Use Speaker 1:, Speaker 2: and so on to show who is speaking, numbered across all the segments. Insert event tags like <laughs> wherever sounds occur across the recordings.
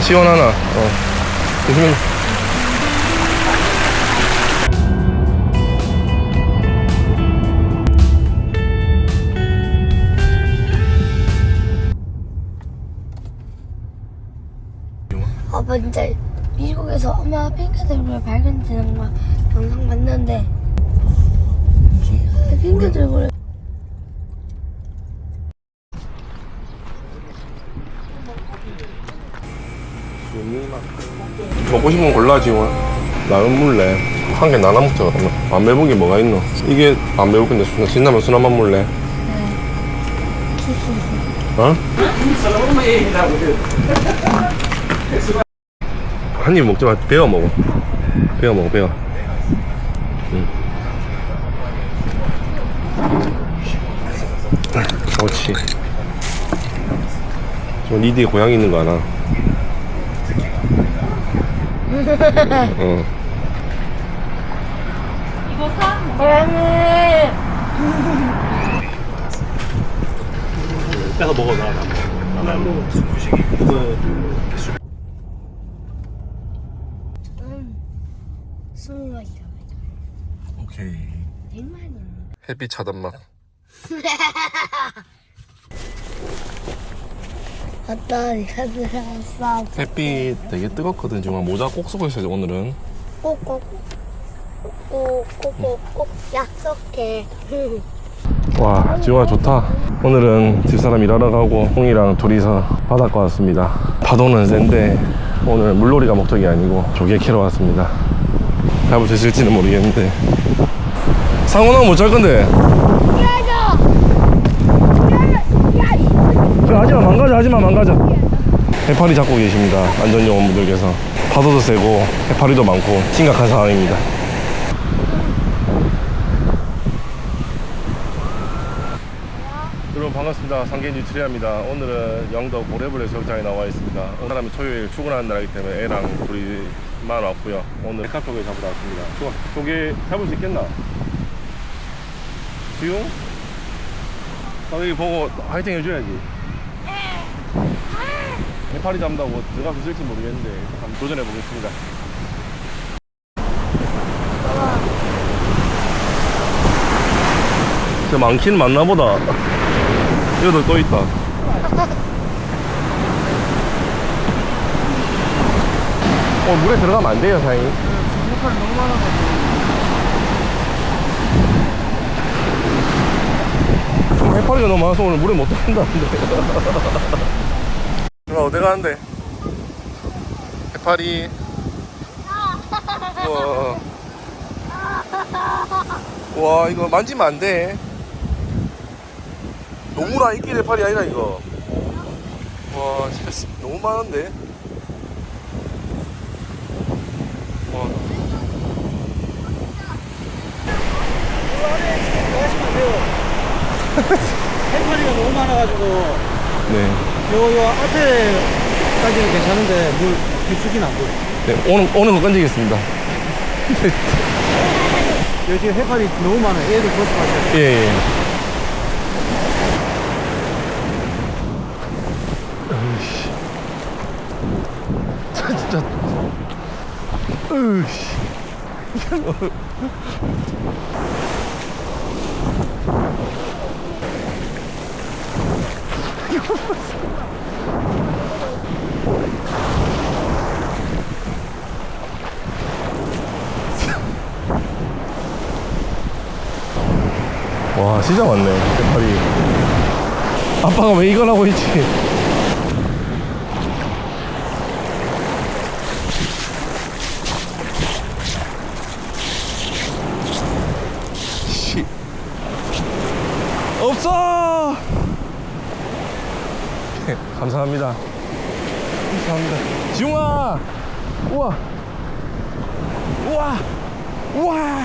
Speaker 1: 시원하나? 어. 조심히.
Speaker 2: 아빠 진짜 미국에서 엄마 핑크들을 발견되는 거 영상 봤는데 핑크들을
Speaker 1: 먹고 싶은 거 골라 지원. 나는 물래. 한 개 나눠 먹자 그러면. 안 매운 게 뭐가 있노? 이게 안 매울 건데 순- 신라면 순한맛 물래. 어? 한 입 먹지 마. 베어 먹어. 베어 먹어, 베어. 응. 그렇지. 저 니디에 고양이 있는 거 아나? 어.
Speaker 2: 고양이
Speaker 3: 빼서 먹어 나. 뭐
Speaker 1: 오케이. 햇빛 차단막.
Speaker 2: 어떤 카드라서
Speaker 1: 햇빛 되게 뜨겁거든. 지금 모자 꼭 쓰고 있어야 돼, 오늘은.
Speaker 2: 꼭꼭 꼭꼭꼭 꼭 약속해 <laughs>
Speaker 1: 와, 지호가 좋다. 오늘은 집사람 일하러 가고, 형이랑 둘이서 바닷가 왔습니다. 파도는 센데, 오늘 물놀이가 목적이 아니고, 조개 캐러 왔습니다. 잡을 수 있을지는 모르겠는데. 상훈아 못잘 건데? 그래, 하지마, 망가져, 하지마, 망가져. 해파리 잡고 계십니다. 안전요원분들께서. 파도도 세고, 해파리도 많고, 심각한 상황입니다. 여러분 반갑습니다. 상계 뉴트리아입니다. 오늘은 영도 고래벌레 수욕장에 나와 있습니다. 오늘 사람이 토요일 출근하는 날이기 때문에 애랑 둘이만 왔고요. 오늘 백합조개 잡으러 왔습니다. 좋아. 조개 잡을 수 있겠나? 지용? 나 여기 보고 화이팅 해줘야지. 해파리 잡는다고 들어갈 수 있을지 모르겠는데 한번 도전해 보겠습니다. 진짜 많긴 많나 보다. 여기도 또 있다. 어, 물에 들어가면 안 돼요, 사장님.
Speaker 2: 해파리 너무 많아가지고
Speaker 1: 좀 해파리가 너무 많아서 오늘 물에 못 들어간다는데. <laughs> 누나 어디 가는데? 해파리. 우와. 와, 이거 만지면 안 돼. 노무라 이끼 해파리 아니라, 이거. 와, 진짜 너무 많은데? 와.
Speaker 3: 해파리가 너무 많아가지고
Speaker 1: 네.
Speaker 3: 요, 요 앞에까지는 괜찮은데 물 깊숙이는 안 보여.
Speaker 1: 네, 오늘, 오늘 거 건지겠습니다. <laughs>
Speaker 3: 여기 지금 해파리 너무 많아요. 얘들 조심하세요.
Speaker 1: 예, 예. 으이씨. 진짜. 으이씨. 와, 진짜 많네, 해파리. 아빠가 왜 이걸 하고 있지? 씨. 없어! 감사합니다. 감사합니다. 지웅아! 우와! 우와! 우와!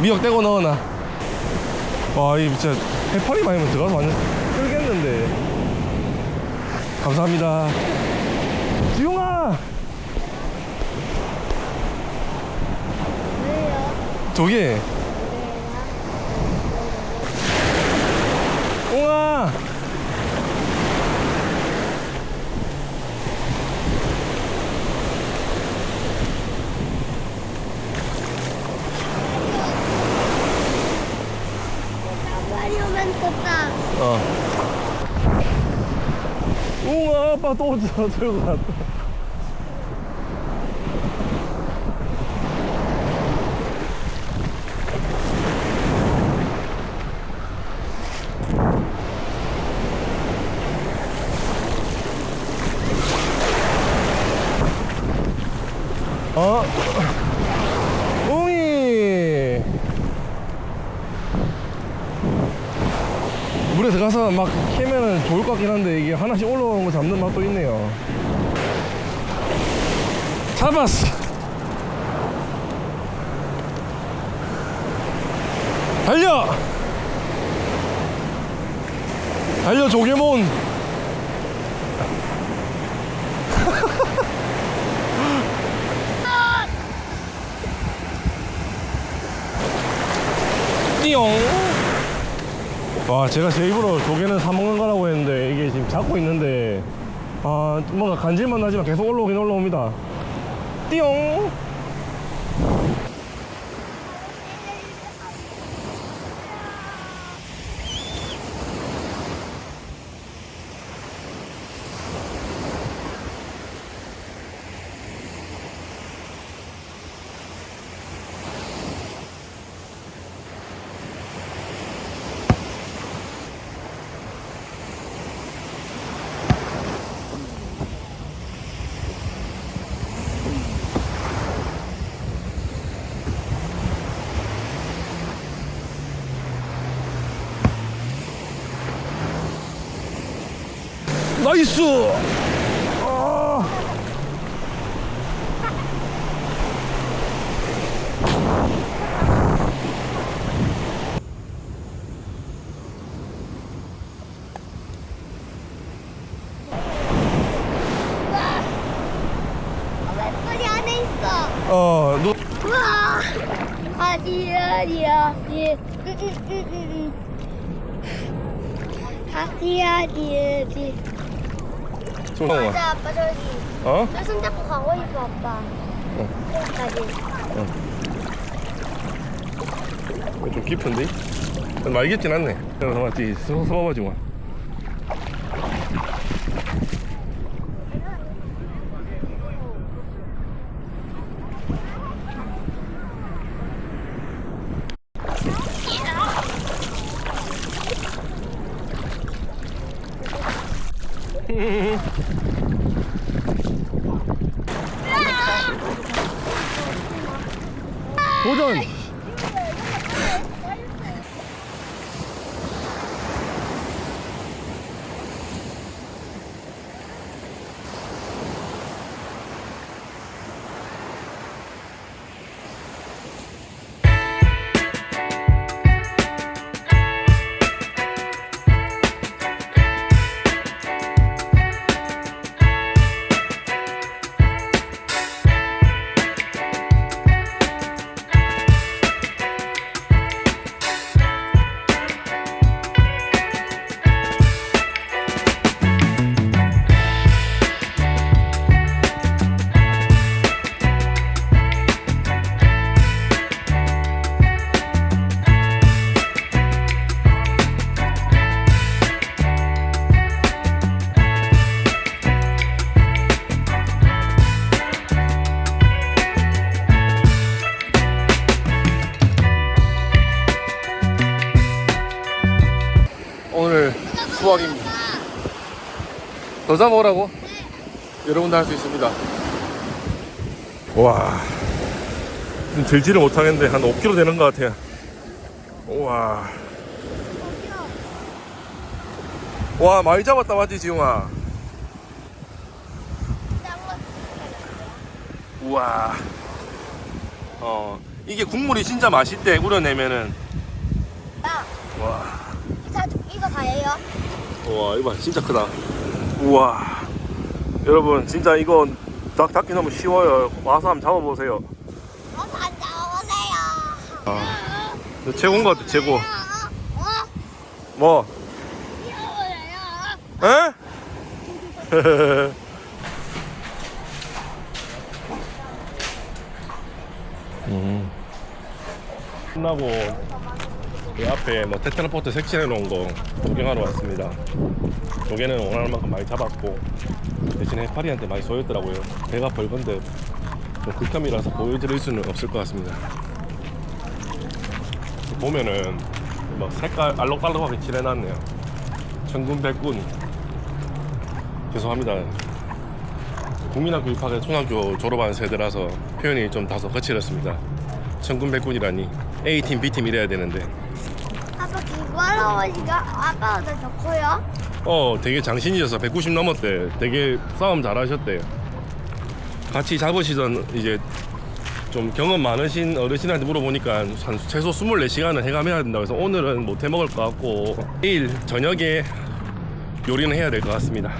Speaker 1: 미역 떼고 넣어놔. 와, 이 진짜 해파리 많이 들어가서 완전 끌겠는데. 감사합니다. 지용아!
Speaker 2: 왜요?
Speaker 1: 올라와 어. 웅아 아빠 또 들어 들고 갔다 물에 들어가서 막 캐면은 좋을 것 같긴 한데 이게 하나씩 올라오는 거 잡는 맛도 있네요. 잡았어. 달려! 달려 조개몬! <laughs> 띠용 와 제가 제 입으로 조개는 사 먹는 거라고 했는데 이게 지금 잡고 있는데 아 뭔가 간질만 나지만 계속 올라오긴 올라옵니다. 띠용 나이스 아.
Speaker 2: 왜 뿌리 안에 있어?
Speaker 1: 어, 누,
Speaker 2: 우와! 아니야, 아니야, 아니야. 응, 응, 응, 응, 응. 아니야, 아니야, 아니야. 맞아, 아빠 저기.
Speaker 1: 어?
Speaker 2: 내 손잡고 가고 싶어, 아빠. 여기까지.
Speaker 1: 이거 좀 깊은데? 말겠진 않네. 정말 뒤 마. 도전! 더 잡아오라고? 여러분도 할 수 있습니다. 와. 좀 들지를 못하겠는데 한 5kg 되는 것 같아요. 와. 와, 많이 잡았다, 맞지, 지웅아? 우와. 어, 이게 국물이 진짜 맛있 대, 우려내면은.
Speaker 2: 야,
Speaker 1: 와.
Speaker 2: 자, 이거 다예요?
Speaker 1: 와 이거 봐 진짜 크다 우와 여러분 진짜 이거 닭 닦기 너무 쉬워요 와서 한번 잡아보세요
Speaker 2: 어서 앉아오세요.
Speaker 1: 아, 이거 최고인 것 같아 최고
Speaker 2: 어?
Speaker 1: 뭐? 에? <laughs> 음. 끝나고 이 앞에 뭐 테트라포트 색칠해 놓은 거 구경하러 왔습니다 조개는 원하는 만큼 많이 잡았고 대신에 해파리한테 많이 쏘였더라고요. 배가 벌건데 좀 극혐이라서 보여드릴 수는 없을 것 같습니다. 보면은 막 색깔 알록달록하게 칠해놨네요. 천군백군 죄송합니다. 국민학교 입학에 초등학교 졸업한 세대라서 표현이 좀 다소 거칠었습니다. 천군백군이라니 A팀, B팀 이래야 되는데
Speaker 2: 아빠 그거 오니까 아빠보다 더 커요?
Speaker 1: 어 되게 장신이셔서 190 넘었대. 되게 싸움 잘하셨대요. 같이 잡으시던 이제 좀 경험 많으신 어르신한테 물어보니까 한 최소 24시간은 해감해야 된다고 해서 오늘은 못 해먹을 것 같고 내일 저녁에 요리는 해야 될 것 같습니다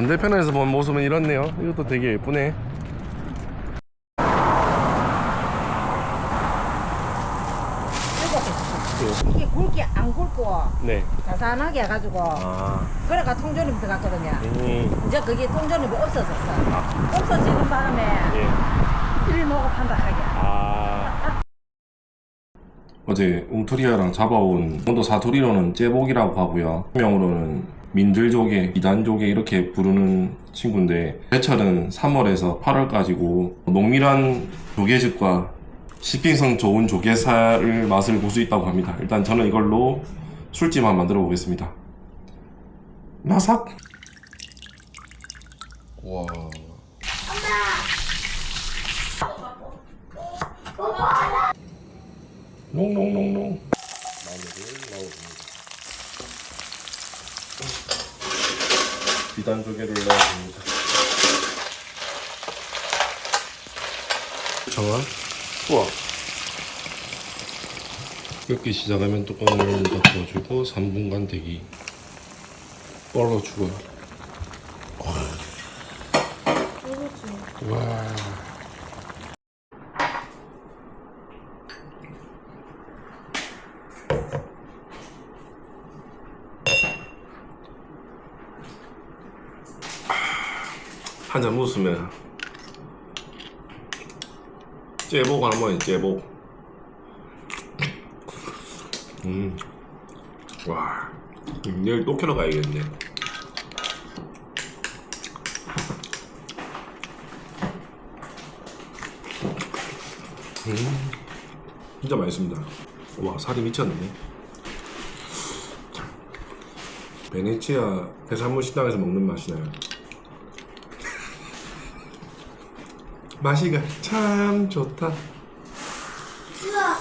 Speaker 1: 반대편에서 본 모습은 이렇네요 이것도 되게 예쁘네
Speaker 4: 이게 굵게 안 굵고
Speaker 1: 네.
Speaker 4: 자산하게 해가지고
Speaker 1: 아,
Speaker 4: 그래가 통조림 들어갔거든요.
Speaker 1: 음,
Speaker 4: 이제 그게 통조림이 없어졌어. 없어지는 바람에
Speaker 1: 예.
Speaker 4: 일먹어 판다 하게.
Speaker 1: 아. 어제 웅투리아랑 잡아온 온도 사투리로는 째복이라고 하고요. 명으로는 민들조개, 이단조개 이렇게 부르는 친구인데 제철은 3월에서 8월까지고 농밀한 조개즙과 식品성 좋은 조개살을 맛을 볼 수 있다고 합니다. 일단 저는 이걸로 술집 한번 만들어 보겠습니다. 나삭. 와. 농농농농. 마늘을 넣어줍니다. 비단 조개를 넣어줍니다. 정한? 우와. 끓기 시작하면 뚜껑을 덮어주고 3분간 대기. 뻘어주고요. 한잔 먹었으면 째복 하는 거야 째복 음. 와. 내일 또 캐러 가야겠네. 음. 진짜 맛있습니다. 와 살이 미쳤네. 베네치아 해산물 식당에서 먹는 맛이 나요 맛이가 참 좋다.
Speaker 2: 우와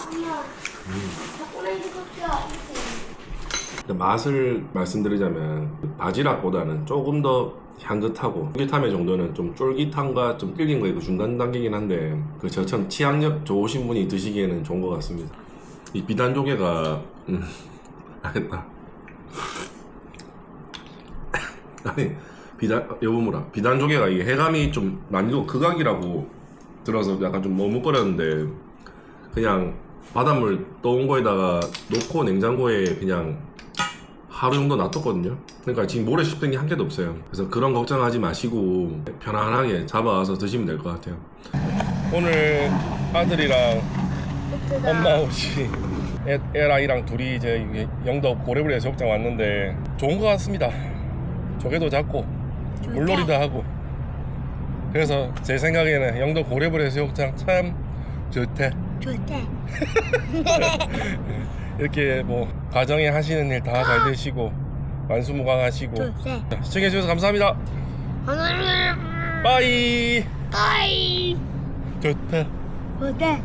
Speaker 2: 죽었어
Speaker 1: 근데 맛을 말씀드리자면 바지락보다는 조금 더 향긋하고 쫄깃함의 정도는 좀 쫄깃함과 좀 찔린 거의 그 중간 단계긴 한데 그 저처럼 취향력 좋으신 분이 드시기에는 좋은 것 같습니다. 이 비단 조개가 음 <laughs> 알겠다. <laughs> 아니 비단 여보무라 비단 조개가 이게 해감이 좀 난이도 극악이라고 들어서 약간 좀 머뭇거렸는데 그냥 바닷물 떠온 거에다가 넣고 냉장고에 그냥 하루 정도 놔뒀거든요. 그러니까 지금 모래 씹는 게한 개도 없어요. 그래서 그런 걱정하지 마시고 편안하게 잡아와서 드시면 될 것 같아요. 오늘 아들이랑 엄마 없이 애, 애랑이랑 둘이 이제 영덕 고래브리 해수욕장 왔는데 좋은 것 같습니다. 조개도 잡고 물놀이도 하고 그래서 제 생각에는 영덕 고래브리 해수욕장 참 좋대.
Speaker 2: 좋대 <laughs>
Speaker 1: 이렇게 뭐 가정에 하시는 일 다 잘 되시고 만수무강하시고
Speaker 2: 좋대
Speaker 1: 자, 시청해주셔서 감사합니다.
Speaker 2: 오늘
Speaker 1: 빠이.
Speaker 2: 까이
Speaker 1: 좋다.
Speaker 2: 좋대